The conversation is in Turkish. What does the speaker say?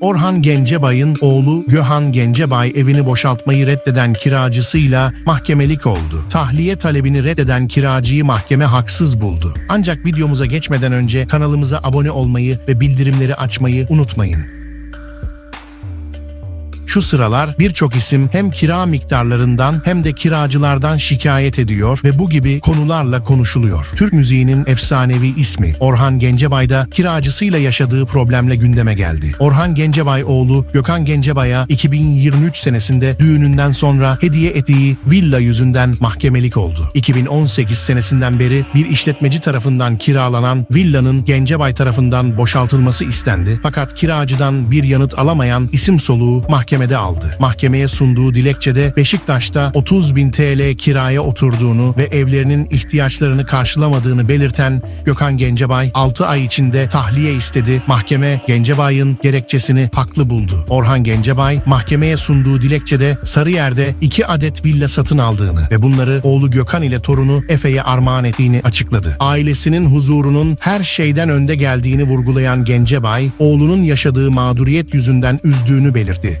Orhan Gencebay'ın oğlu Göhan Gencebay evini boşaltmayı reddeden kiracısıyla mahkemelik oldu. Tahliye talebini reddeden kiracıyı mahkeme haksız buldu. Ancak videomuza geçmeden önce kanalımıza abone olmayı ve bildirimleri açmayı unutmayın. Şu sıralar birçok isim hem kira miktarlarından hem de kiracılardan şikayet ediyor ve bu gibi konularla konuşuluyor. Türk müziğinin efsanevi ismi Orhan Gencebay da kiracısıyla yaşadığı problemle gündeme geldi. Orhan Gencebay oğlu Gökhan Gencebay'a 2023 senesinde düğününden sonra hediye ettiği villa yüzünden mahkemelik oldu. 2018 senesinden beri bir işletmeci tarafından kiralanan villanın Gencebay tarafından boşaltılması istendi. Fakat kiracıdan bir yanıt alamayan isim soluğu mahkemede aldı. Mahkemeye sunduğu dilekçede Beşiktaş'ta 30 bin TL kiraya oturduğunu ve evlerinin ihtiyaçlarını karşılamadığını belirten Gökhan Gencebay 6 ay içinde tahliye istedi. Mahkeme Gencebay'ın gerekçesini haklı buldu. Orhan Gencebay mahkemeye sunduğu dilekçede Sarıyer'de 2 adet villa satın aldığını ve bunları oğlu Gökhan ile torunu Efe'ye armağan ettiğini açıkladı. Ailesinin huzurunun her şeyden önde geldiğini vurgulayan Gencebay, oğlunun yaşadığı mağduriyet yüzünden üzdüğünü belirtti.